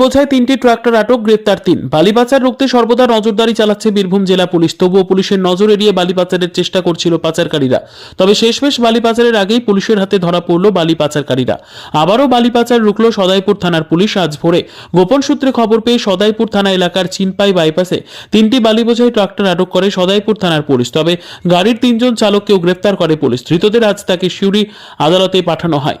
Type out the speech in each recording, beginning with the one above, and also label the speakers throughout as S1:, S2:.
S1: বালি তিনটি ট্রাক্টর আটক, গ্রেপ্তার তিন। বালি পাচার রুখতে সর্বদা নজরদারি চালাচ্ছে বীরভূম জেলা পুলিশ। তবুও পুলিশের নজর এড়িয়ে বালি পাচারের চেষ্টা করছিল পাচারকারীরা। তবে শেষমেশ বালি পাচারের আগেই পুলিশের হাতে ধরা পড়ল বালি পাচারকারীরা আবারও বালি পাচার রুখল সদাইপুর থানার পুলিশ আজ ভোরে। গোপন সূত্রে খবর পেয়ে সদাইপুর থানা এলাকার চিনপাই বাইপাসে তিনটি বালি বোঝাই ট্রাক্টর আটক করে সদাইপুর থানার পুলিশ। তবে গাড়ির তিনজন চালককেও গ্রেপ্তার করে পুলিশ। ধৃতদের আজ তাকে শিউরি আদালতে পাঠানো হয়।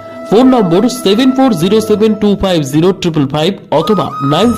S1: phone number seven four অথবা নাইন